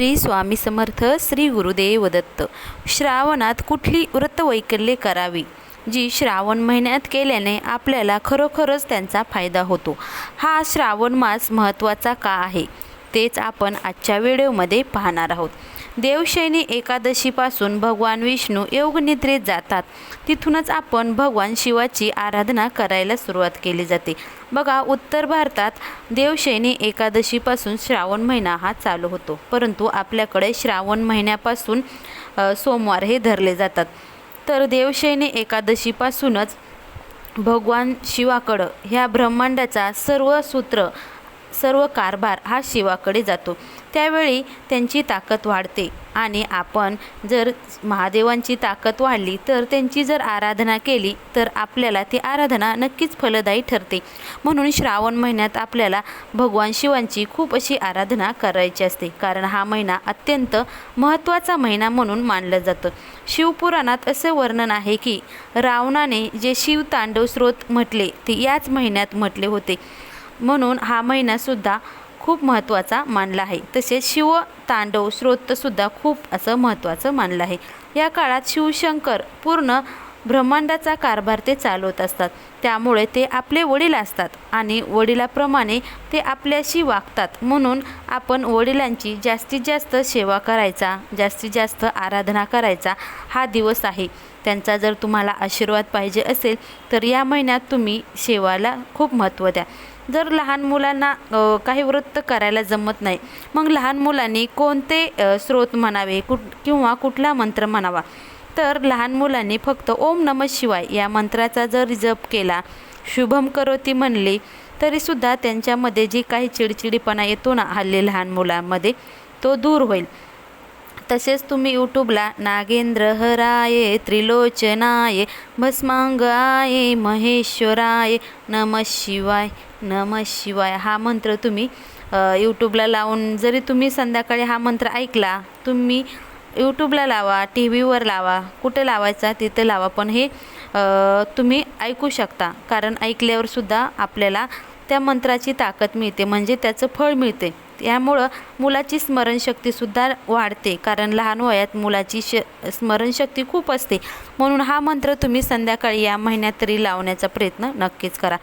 श्री स्वामी समर्थ श्री गुरुदेव दत्त. श्रावणात कुठली व्रतवैकल्ये करावी? जी श्रावण महिन्यात केल्याने आपल्याला खरोखरच त्यांचा फायदा होतो. हा श्रावण मास महत्त्वाचा का आहे? तेच आपण आजच्या व्हिडिओमध्ये पाहणार आहोत. देवशैनी एकादशीपासून भगवान विष्णू योगनिद्रेत जातात. तिथूनच आपण भगवान शिवाची आराधना करायला सुरुवात केली जाते. बघा उत्तर भारतात देवशैनी एकादशीपासून श्रावण महिना हा चालू होतो. परंतु आपल्याकडे श्रावण महिन्यापासून सोमवार हे धरले जातात. तर देवशैनी एकादशीपासूनच भगवान शिवाकडं ह्या ब्रह्मांडाचा सर्व सूत्र सर्व कारभार हा शिवाकडे जातो. त्यावेळी त्यांची ताकद वाढते. आणि आपण जर महादेवांची ताकद वाढली तर त्यांची जर आराधना केली तर आपल्याला ती आराधना नक्कीच फलदायी ठरते. म्हणून श्रावण महिन्यात आपल्याला भगवान शिवांची खूप अशी आराधना करायची असते. कारण हा महिना अत्यंत महत्त्वाचा महिना म्हणून मानलं जातं. शिवपुराणात असं वर्णन आहे की रावणाने जे शिवतांडव स्रोत म्हटले ते याच महिन्यात म्हटले होते. म्हणून हा महिनासुद्धा खूप महत्त्वाचा मानला आहे. तसेच शिव तांडव स्रोतसुद्धा खूप असं महत्त्वाचं मानलं आहे. या काळात शिवशंकर पूर्ण ब्रह्मांडाचा कारभार ते चालवत असतात. त्यामुळे ते आपले वडील असतात आणि वडिलाप्रमाणे ते आपल्याशी वागतात. म्हणून आपण वडिलांची जास्तीत जास्त सेवा करायचा जास्तीत जास्त आराधना करायचा हा दिवस आहे. त्यांचा जर तुम्हाला आशीर्वाद पाहिजे असेल तर या महिन्यात तुम्ही सेवाला खूप महत्त्व द्या. जर लहान मुलांना काही वृत्त करायला जमत नाही मग लहान मुलांनी कोणते स्रोत म्हणावे? कुठ किंवा कुठला मंत्र म्हणावा? तर लहान मुलांनी फक्त ओम नम शिवाय या मंत्राचा जर जप केला शुभम करोती म्हणली तरीसुद्धा त्यांच्यामध्ये जी काही चिडचिडीपणा येतो ना हल्ली लहान मुलांमध्ये तो दूर होईल. तसेच तुम्ही यूट्यूबला नागेंद्र हराय त्रिलोचनाय भस्मांगाय महेश्वराय नम शिवाय नम शिवाय हा मंत्र तुम्ही यूट्यूबला लावून जरी तुम्ही संध्याकाळी हा मंत्र ऐकला तुम्ही यूट्यूबला लावा टी व्हीवर लावा कुठे लावायचा तिथे लावा पण हे तुम्ही ऐकू शकता. कारण ऐकल्यावरसुद्धा आपल्याला त्या मंत्राची ताकद मिळते म्हणजे त्याचं फळ मिळते. त्यामुळं मुलाची स्मरणशक्तीसुद्धा वाढते. कारण लहान वयात मुलाची श स्मरणशक्ती खूप असते. म्हणून हा मंत्र तुम्ही संध्याकाळी या महिन्यात तरी लावण्याचा प्रयत्न नक्कीच करा.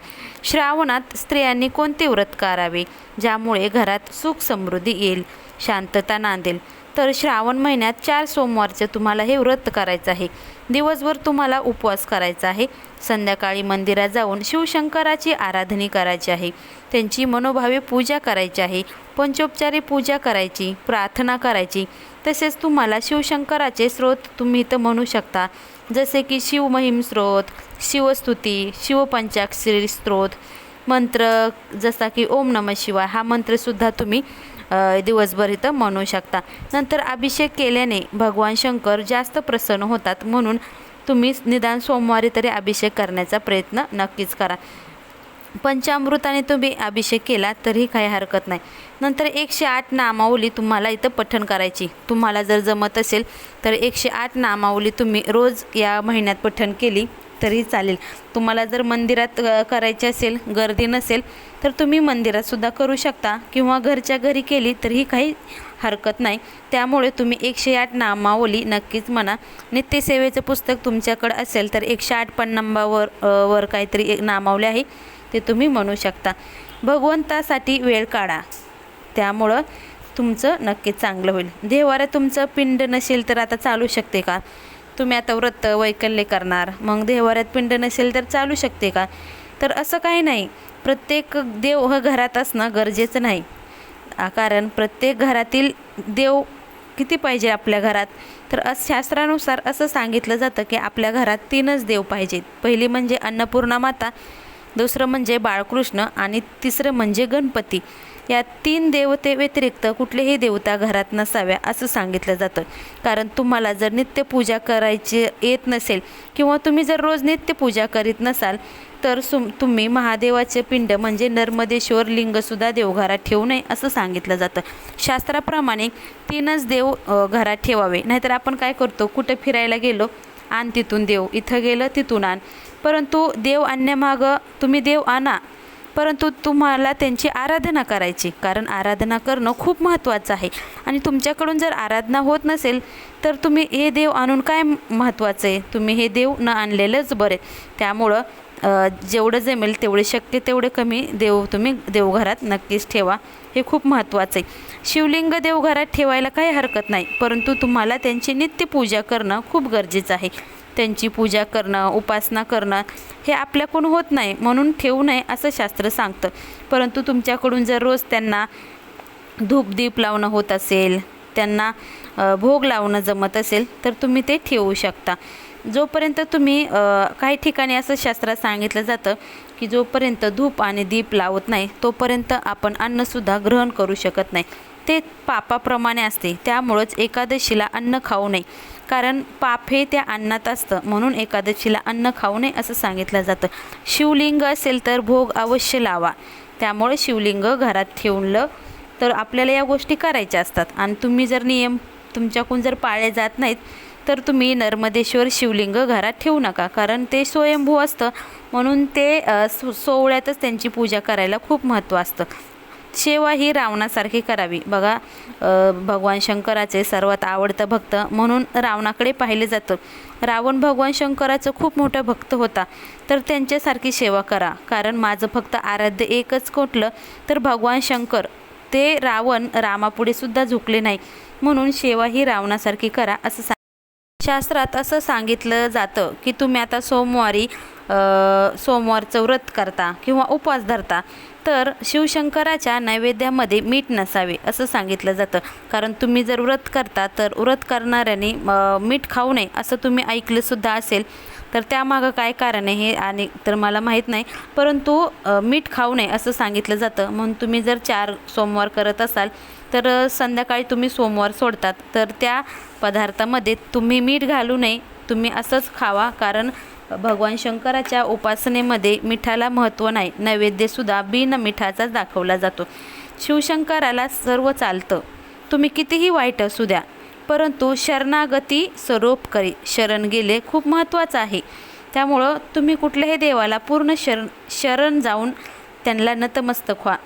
श्रावणात स्त्रियांनी कोणते व्रत करावे? ज्यामुळे घरात सुख समृद्धी येईल शांतता नांदेल. तर श्रावण महिन्यात चार सोमवारचं तुम्हाला हे व्रत करायचं आहे. दिवसभर तुम्हाला उपवास करायचा आहे. संध्याकाळी मंदिरात जाऊन शिवशंकराची आराधनी करायची आहे. त्यांची मनोभावे पूजा करायची आहे. पंचोपचारी पूजा करायची प्रार्थना करायची. तसेच तुम्हाला शिवशंकराचे स्रोत तुम्ही इथं म्हणू शकता. जसे की शिवमहिम स्रोत शिवस्तुती शिवपंचाक्षरी स्रोत मंत्र जसा की ओम नम शिवाय हा मंत्रसुद्धा तुम्ही दिवसभर इथं म्हणू शकता. नंतर अभिषेक केल्याने भगवान शंकर जास्त प्रसन्न होतात म्हणून तुम्ही निदान सोमवारी तरी अभिषेक करण्याचा प्रयत्न नक्कीच करा. पंचामृताने तुम्ही अभिषेक केला तरीही काही हरकत नाही. नंतर एकशे आठ नामावली तुम्हाला इथं पठण करायची. तुम्हाला जर जमत असेल तर एकशे आठ नामावली तुम्ही रोज या महिन्यात पठण केली. तरी चालेल. तुम्हाला जर मंदिरात करायची असेल गर्दी नसेल तर तुम्ही मंदिरातसुद्धा करू शकता. किंवा घरच्या घरी केली तरीही काही हरकत नाही. त्यामुळे तुम्ही एकशे आठ नामावली नक्कीच म्हणा. नित्यसेवेचं पुस्तक तुमच्याकडं असेल तर एकशे आठ पन्नांबावर वर काहीतरी एक नामावली आहे. ते तुम्ही म्हणू शकता. भगवंतासाठी वेळ काढा. त्यामुळं तुमचं नक्कीच चांगलं होईल. देवाला तुमचं पिंड नसेल तर आता चालू शकते का? तुम्ही आता व्रत वैकल्य करणार मग देवाऱ्यात पिंड नसेल तर चालू शकते का? तर असं काही नाही. प्रत्येक देव हा घरात असणं गरजेचं नाही. कारण प्रत्येक घरातील देव किती पाहिजे आपल्या घरात? तर अस शास्त्रानुसार असं सांगितलं जातं की आपल्या घरात तीनच देव पाहिजेत. पहिली म्हणजे अन्नपूर्णा माता दुसरं म्हणजे बाळकृष्ण आणि तिसरं म्हणजे गणपती. या तीन देवते व्यतिरिक्त कुठलेही देवता घरात नसाव्या असं सांगितलं जातं. कारण तुम्हाला जर नित्यपूजा करायची येत नसेल किंवा तुम्ही जर रोज नित्यपूजा करीत नसाल तर सुम तुम्ही महादेवाचे पिंड म्हणजे नर्मदेश्वर लिंगसुद्धा देवघरात ठेवू नये असं सांगितलं जातं. शास्त्राप्रमाणे तीनच देव घरात ठेवावे. नाहीतर आपण काय करतो? कुठं फिरायला गेलो आण तिथून देव. इथं गेलं तिथून आण. परंतु देव आणण्यामागं तुम्ही देव आणा. परंतु तुम्हाला त्यांची आराधना करायची कारण आराधना करणं खूप महत्त्वाचं आहे. आणि तुमच्याकडून जर आराधना होत नसेल तर तुम्ही हे देव आणून काय महत्त्वाचं आहे? तुम्ही हे देव न आणलेलंच बरे त्यामुळं जेवढं जमेल तेवढे शक्य तेवढे कमी देव तुम्ही देवघरात नक्कीच ठेवा. हे खूप महत्त्वाचं आहे. शिवलिंग देवघरात ठेवायला काही हरकत नाही परंतु तुम्हाला त्यांची नित्यपूजा करणं खूप गरजेचं आहे. त्यांची पूजा करणं उपासना करणं हे आपल्याकडून होत नाही म्हणून ठेवू नये असं शास्त्र सांगतं. परंतु तुमच्याकडून जर रोज त्यांना धूप दीप लावणं होत असेल त्यांना भोग लावणं जमत असेल तर तुम्ही ते ठेवू शकता. जोपर्यंत तुम्ही काही ठिकाणी असं शास्त्रात सांगितलं जातं की जोपर्यंत धूप आणि दीप लावत नाही तोपर्यंत आपण अन्नसुद्धा ग्रहण करू शकत नाही. ते पापाप्रमाणे असते त्यामुळंच एकादशीला अन्न खाऊ नये. कारण पाप हे त्या अन्नात असतं. म्हणून एकादशीला अन्न खाऊ नये असं सांगितलं जातं. शिवलिंग असेल तर भोग अवश्य लावा. त्यामुळे शिवलिंग घरात ठेवलं तर आपल्याला या गोष्टी करायच्या असतात. आणि तुम्ही जर नियम तुमच्याकडून जर पाळले जात नाहीत तर तुम्ही नर्मदेश्वर शिवलिंग घरात ठेवू नका. कारण ते स्वयंभू असतं. म्हणून ते सो सोहळ्यातच त्यांची पूजा करायला खूप महत्त्व असतं. सेवा ही रावणासारखी करावी. बघा भगवान शंकराचे सर्वात आवडतं भक्त म्हणून रावणाकडे पाहिले जातं. रावण भगवान शंकराचं खूप मोठा भक्त होता. तर त्यांच्यासारखी सेवा करा. कारण माझं फक्त आराध्य एकच कोटलं तर भगवान शंकर ते रावण रामापुढे सुद्धा झुकले नाही. म्हणून सेवा ही रावणासारखी करा असं सांग शास्त्रात असं सांगितलं जातं की तुम्ही आता सोमवारी सोमवारचं व्रत करता किंवा उपवास धरता. तर शिवशंकराच्या नैवेद्यामध्ये मीठ नसावे असं सांगितलं जातं. कारण तुम्ही जर व्रत करता तर व्रत करणाऱ्याने मीठ खाऊ नये असं तुम्ही ऐकलंसुद्धा असेल. तर त्यामागं काय कारण आहे हे आणि तर मला माहीत नाही. परंतु मीठ खाऊ नये असं सांगितलं जातं. म्हणून तुम्ही जर चार सोमवार करत असाल तर संध्याकाळी तुम्ही सोमवार सोडतात. तर त्या पदार्थामध्ये तुम्ही मीठ घालू नये तुम्ही असंच खावा. कारण भगवान शंकराच्या उपासनेमध्ये मिठाला महत्त्व नाही. नैवेद्यसुद्धा बिन मिठाचाच दाखवला जातो. शिवशंकराला सर्व चालतं. तुम्ही कितीही वाईट असू द्या परंतु शरणागती स्वरूप करी. शरण गेले खूप महत्त्वाचं आहे. त्यामुळं तुम्ही कुठल्याही देवाला पूर्ण शरण शरण जाऊन त्यांना नतमस्तक व्हा.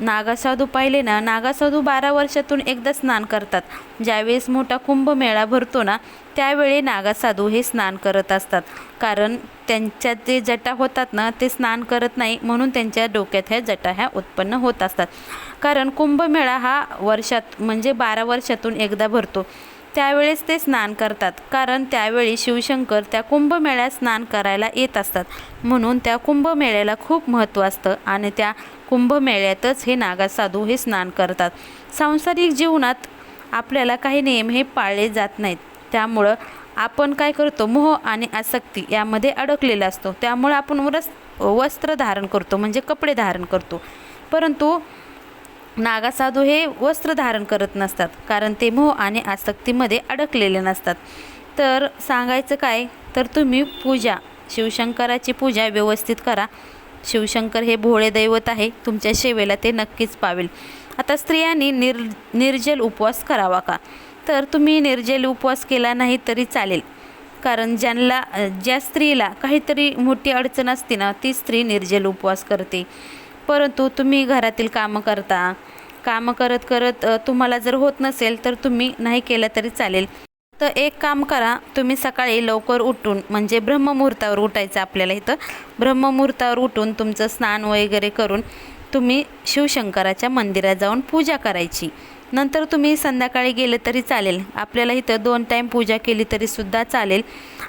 नागासाधू पाहिले ना नागासाधू बारा वर्षातून एकदा स्नान करतात. ज्यावेळेस मोठा कुंभमेळा भरतो ना त्यावेळी नागासाधू हे स्नान करत असतात. कारण त्यांच्या जे जटा होतात ना ते स्नान करत नाही म्हणून त्यांच्या डोक्यात ह्या जटा ह्या उत्पन्न होत असतात. कारण कुंभमेळा हा वर्षात म्हणजे बारा वर्षातून एकदा भरतो. त्यावेळेस ते स्नान करतात कारण त्यावेळी शिवशंकर त्या कुंभमेळ्यात स्नान करायला येत असतात. म्हणून त्या कुंभमेळ्याला खूप महत्त्व असतं आणि त्या कुंभमेळ्यातच हे नागासाधू हे स्नान करतात. सांसारिक जीवनात आपल्याला काही नियम हे पाळले जात नाहीत. त्यामुळं आपण काय करतो मोह आणि आसक्ती यामध्ये अडकलेला असतो. त्यामुळं आपण वरस वस्त्र धारण करतो म्हणजे कपडे धारण करतो. परंतु नागासाधू हे वस्त्र धारण करत नसतात कारण ते मोह आणि आसक्तीमध्ये अडकलेले नसतात. तर सांगायचं काय? तर तुम्ही पूजा शिवशंकराची पूजा व्यवस्थित करा. शिवशंकर हे भोळे दैवत आहे तुमच्या सेवेला ते नक्कीच पावेल. आता स्त्रियांनी निर निर्जल उपवास करावा का? तर तुम्ही निर्जल उपवास केला नाही तरी चालेल. कारण ज्यांना ज्या स्त्रीला काहीतरी मोठी अडचण असते ना ती स्त्री निर्जल उपवास करते. परंतु तुम्ही घरातील कामं करता. कामं करत करत तुम्हाला जर होत नसेल तर तुम्ही नाही केलं तरी चालेल. तर एक काम करा तुम्ही सकाळी लवकर उठून म्हणजे ब्रह्ममुहूर्तावर उठायचं आपल्याला इथं. ब्रह्ममुहूर्तावर उठून तुमचं स्नान वगैरे करून तुम्ही शिवशंकराच्या मंदिरात जाऊन पूजा करायची. नंतर तुम्ही संध्याकाळी गेले तरी चालेल. आपल्याला इथं दोन टाईम पूजा केली तरी सुद्धा चालेल.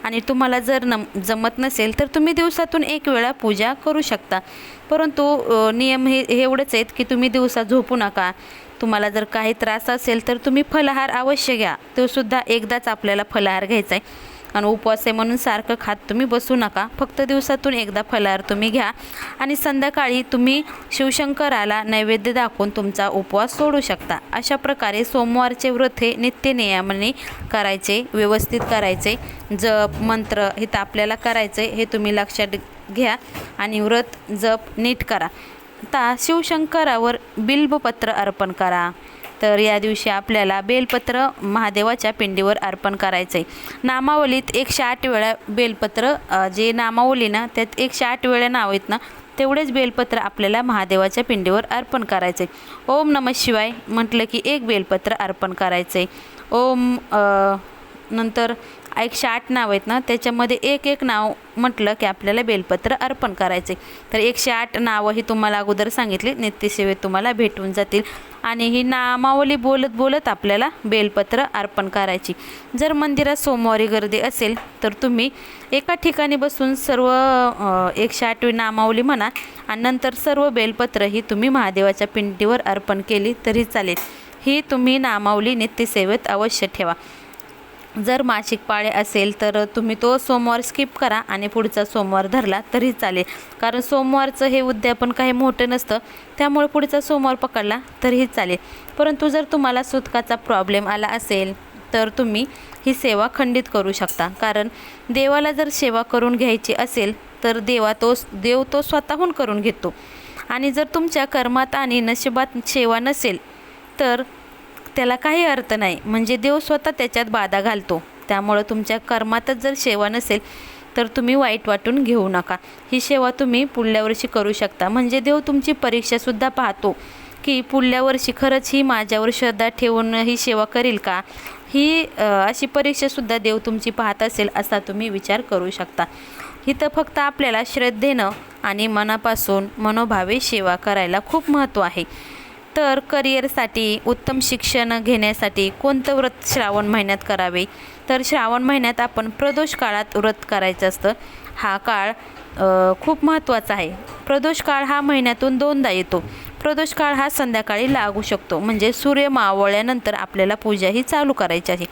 आणि तुम्हाला जर नम जमत नसेल तर तुम्ही दिवसातून एक वेळा पूजा करू शकता. परंतु नियम हे एवढंच आहेत की तुम्ही दिवसा झोपू नका. तुम्हाला जर काही त्रास असेल तर तुम्ही फलाहार अवश्य घ्या. तोसुद्धा एकदाच आपल्याला फलाहार घ्यायचा आहे आणि उपवास आहे म्हणून सारखं खात तुम्ही बसू नका. फक्त दिवसातून एकदा फलाहार तुम्ही घ्या. आणि संध्याकाळी तुम्ही शिवशंकराला नैवेद्य दाखवून तुमचा उपवास सोडू शकता. अशा प्रकारे सोमवारचे व्रत हे नित्य नियमाने करायचे व्यवस्थित करायचे. जप मंत्र हे तर आपल्याला करायचे हे तुम्ही लक्षात घ्या आणि व्रत जप नीट करा. आता शिवशंकरावर बिल्बपत्र अर्पण करा. तर या दिवशी आपल्याला बेलपत्र महादेवाच्या पिंडीवर अर्पण करायचं आहे नामावलीत एकशे आठ वेळा बेलपत्र जे नामावली ना त्यात एकशे आठ वेळा नाव आहेत ना तेवढेच बेलपत्र आपल्याला महादेवाच्या पिंडीवर अर्पण करायचे ओम नम शिवाय म्हटलं की एक बेलपत्र अर्पण करायचे ओम नंतर एकशे आठ नाव आहेत ना त्याच्यामध्ये एक एक नाव म्हटलं की आपल्याला बेलपत्र अर्पण करायचे तर एकशे आठ नावं ही तुम्हाला अगोदर सांगितली नित्यसेवेत तुम्हाला भेटून जातील. आणि ही नामावली बोलत बोलत आपल्याला बेलपत्र अर्पण करायची. जर मंदिरात सोमवारी गर्दी असेल तर तुम्ही एका ठिकाणी बसून सर्व एकशे आठवी नामावली म्हणा आणि नंतर सर्व बेलपत्र ही तुम्ही महादेवाच्या पिंडीवर अर्पण केली तरी चालेल. ही तुम्ही नामावली नित्यसेवेत अवश्य ठेवा. जर मासिक पाळे असेल तर तुम्ही तो सोमवार स्किप करा आणि पुढचा सोमवार धरला तरी चालेल. कारण सोमवारचं हे उद्यापन काही मोठं नसतं. त्यामुळे पुढचा सोमवार पकडला तरीही चालेल. परंतु जर तुम्हाला सुतकाचा प्रॉब्लेम आला असेल तर तुम्ही ही सेवा खंडित करू शकता. कारण देवाला जर सेवा करून घ्यायची असेल तर देवा तो देव तो स्वतःहून करून घेतो. आणि जर तुमच्या कर्मात आणि नशिबात सेवा नसेल तर त्याला काही अर्थ नाही. म्हणजे देव स्वतः त्याच्यात बाधा घालतो. त्यामुळं तुमच्या कर्मातच जर सेवा नसेल तर तुम्ही वाईट वाटून घेऊ नका. ही सेवा तुम्ही पुढल्या वर्षी करू शकता. म्हणजे देव तुमची परीक्षासुद्धा पाहतो की पुढल्या वर्षी खरंच ही माझ्यावर श्रद्धा ठेवून ही सेवा करील का? ही अशी परीक्षासुद्धा देव तुमची पाहत असेल असा तुम्ही विचार करू शकता. इथं फक्त आपल्याला श्रद्धेनं आणि मनापासून मनोभावे सेवा करायला खूप महत्त्व आहे. तर करिअरसाठी उत्तम शिक्षण घेण्यासाठी कोणतं व्रत श्रावण महिन्यात करावे? तर श्रावण महिन्यात आपण प्रदोष काळात व्रत करायचं असतं. हा काळ खूप महत्त्वाचा आहे. प्रदोष काळ हा महिन्यातून दोनदा येतो. प्रदोष काळ हा संध्याकाळी लागू शकतो. म्हणजे सूर्य मावळल्यानंतर आपल्याला पूजा ही चालू करायची आहे.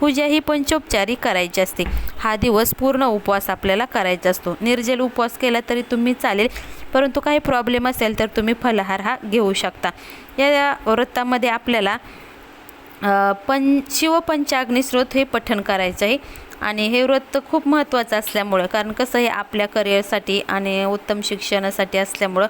पूजा ही पंचोपचारी करायची असते. हा दिवस पूर्ण उपवास आपल्याला करायचा असतो. निर्जल उपवास केला तरी तुम्ही चालेल. परंतु काही प्रॉब्लेम असेल तर तुम्ही फलाहार हा घेऊ शकता. या व्रतामध्ये आपल्याला अ, पं शिवपंचाग्नी स्रोत हे पठण करायचं आहे. आणि हे व्रत खूप महत्त्वाचं असल्यामुळं कारण कसं हे आपल्या करिअरसाठी आणि उत्तम शिक्षणासाठी असल्यामुळं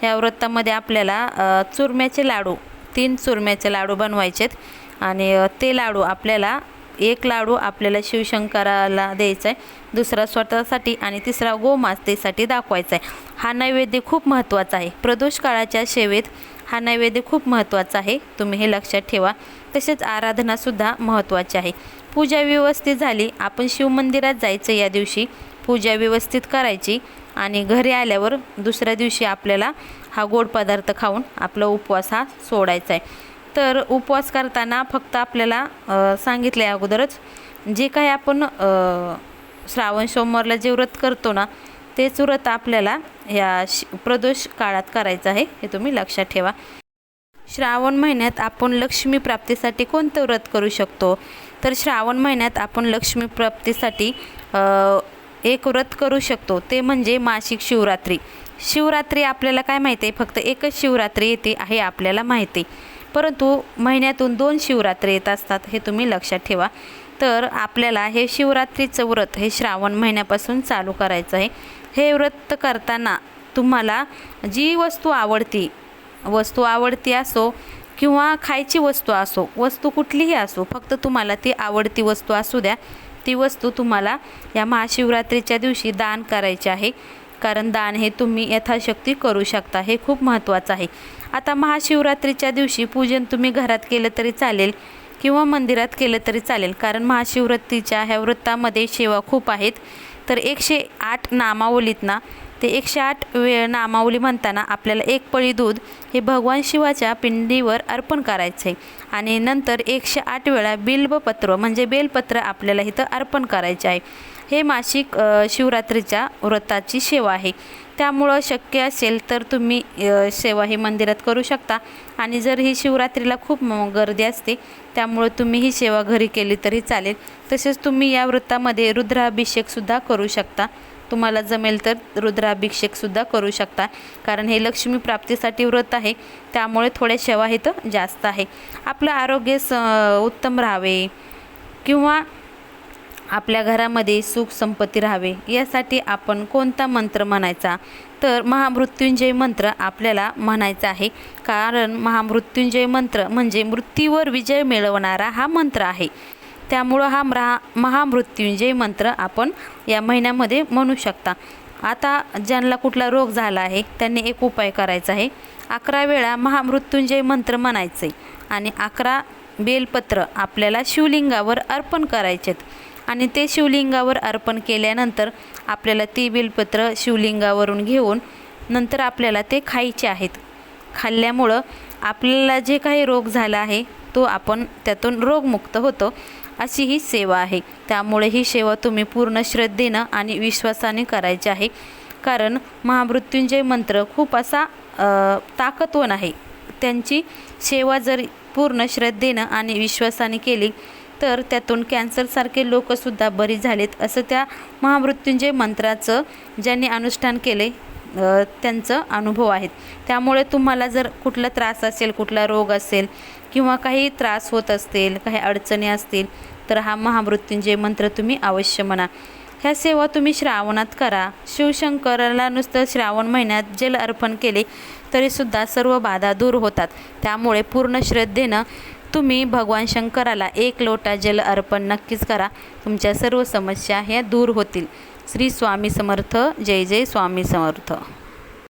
ह्या व्रतामध्ये आपल्याला चुरम्याचे लाडू तीन चुरम्याचे लाडू बनवायचे आहेत आणि ते लाडू आपल्याला एक लाडू आपल्याला शिवशंकराला द्यायचा आहे दुसरा स्वतःसाठी आणि तिसरा गोमातेसाठी दाखवायचा आहे. हा नैवेद्य खूप महत्त्वाचा आहे. प्रदोष काळाच्या सेवेत हा नैवेद्य खूप महत्त्वाचा आहे. तुम्ही हे लक्षात ठेवा. तसेच आराधनासुद्धा महत्त्वाची आहे. पूजा व्यवस्थित झाली आपण शिवमंदिरात जायचं या दिवशी. पूजा व्यवस्थित करायची आणि घरी आल्यावर दुसऱ्या दिवशी आपल्याला हा गोड पदार्थ खाऊन आपला उपवास हा सोडायचा आहे. तर उपवास करताना फक्त आपल्याला सांगितले सांगितलं आहे अगोदरच जे काही आपण श्रावण सोमवारला जे व्रत करतो ना तेच व्रत आपल्याला या शि प्रदोष काळात करायचं आहे हे तुम्ही लक्षात ठेवा. श्रावण महिन्यात आपण लक्ष्मी प्राप्तीसाठी कोणतं व्रत करू शकतो? तर श्रावण महिन्यात आपण लक्ष्मी प्राप्तीसाठी एक व्रत करू शकतो ते म्हणजे मासिक शिवरात्री. शिवरात्री आपल्याला काय माहिती आहे? फक्त एकच शिवरात्री येते आहे आपल्याला माहिती आहे. परंतु महिन्यातून दोन शिवरात्री येत असतात हे तुम्ही लक्षात ठेवा. तर आपल्याला हे शिवरात्रीचं व्रत हे श्रावण महिन्यापासून चालू करायचं आहे. हे व्रत करताना तुम्हाला जी वस्तू आवडती वस्तू आवडती असो किंवा खायची वस्तू असो वस्तू कुठलीही असो फक्त तुम्हाला ती आवडती वस्तू असू द्या. ती वस्तू तुम्हाला या महाशिवरात्रीच्या दिवशी दान करायची आहे. कारण दान हे तुम्ही यथाशक्ती करू शकता हे खूप महत्त्वाचं आहे. आता महाशिवरात्रीच्या दिवशी पूजन तुम्ही घरात केलं तरी चालेल किंवा मंदिरात केलं तरी चालेल कारण महाशिवरात्रीच्या ह्या वृत्तामध्ये सेवा खूप आहेत. तर एकशे आठ नामावलीत ना ते एकशे आठ वेळ नामावली म्हणताना आपल्याला एक पळी दूध हे भगवान शिवाच्या पिंडीवर अर्पण करायचं आहे आणि नंतर एकशे आठ वेळा बिल्बपत्र म्हणजे बेलपत्र आपल्याला इथं अर्पण करायचे आहे. हे मासिक शिवरात्रीच्या व्रताची सेवा आहे. त्यामुळं शक्य असेल तर तुम्ही सेवा ही मंदिरात करू शकता. आणि जर ही शिवरात्रीला खूप गर्दी असते त्यामुळं तुम्ही ही सेवा घरी केली तरी चालेल. तसेच तुम्ही या व्रतामध्ये रुद्राभिषेकसुद्धा करू शकता. तुम्हाला जमेल तर रुद्राभिषेकसुद्धा करू शकता. कारण हे लक्ष्मी प्राप्तीसाठी व्रत आहे. त्यामुळे थोड्या सेवा इथं जास्त आहे. आपलं आरोग्य स उत्तम राहावे. किंवा आपल्या घरामध्ये सुख संपत्ती राहावे यासाठी आपण कोणता मंत्र म्हणायचा? तर महामृत्युंजय मंत्र आपल्याला म्हणायचा आहे. कारण महामृत्युंजय मंत्र म्हणजे मृत्यूवर विजय मिळवणारा हा मंत्र आहे. त्यामुळं हा महा महामृत्युंजय मंत्र आपण या महिन्यामध्ये म्हणू शकता. आता ज्यांना कुठला रोग झाला आहे त्यांनी एक उपाय करायचा आहे. अकरा वेळा महामृत्युंजय मंत्र म्हणायचे आणि अकरा बेलपत्र आपल्याला शिवलिंगावर अर्पण करायचेत. आणि ते शिवलिंगावर अर्पण केल्यानंतर आपल्याला ती बेलपत्र शिवलिंगावरून घेऊन नंतर आपल्याला ते खायचे आहेत. खाल्ल्यामुळं आपल्याला जे काही रोग झाला आहे तो आपण त्यातून रोगमुक्त होतो अशी ही सेवा आहे. त्यामुळे ही सेवा तुम्ही पूर्ण श्रद्धेनं आणि विश्वासाने करायची आहे. कारण महामृत्युंजय मंत्र खूप असा ताकदवान आहे. त्यांची सेवा जर पूर्ण श्रद्धेनं आणि विश्वासाने केली तर त्यातून कॅन्सरसारखे लोकसुद्धा बरी झालेत असं त्या महामृत्युंजय मंत्राचं ज्यांनी अनुष्ठान केले त्यांचं अनुभव आहेत. त्यामुळे तुम्हाला जर कुठला त्रास असेल कुठला रोग असेल किंवा काही त्रास होत असतील काही अडचणी असतील तर हा महामृत्युंजय मंत्र तुम्ही अवश्य म्हणा. ह्या सेवा तुम्ही श्रावणात करा. शिवशंकराला नुसतं श्रावण महिन्यात जल अर्पण केले तरीसुद्धा सर्व बाधा दूर होतात. त्यामुळे पूर्ण श्रद्धेनं तुम्ही भगवान शंकराला एक लोटा जल अर्पण नक्कीच करा. तुमच्या सर्व समस्या ह्या दूर होतील. श्री स्वामी समर्थ. जय जय स्वामी समर्थ.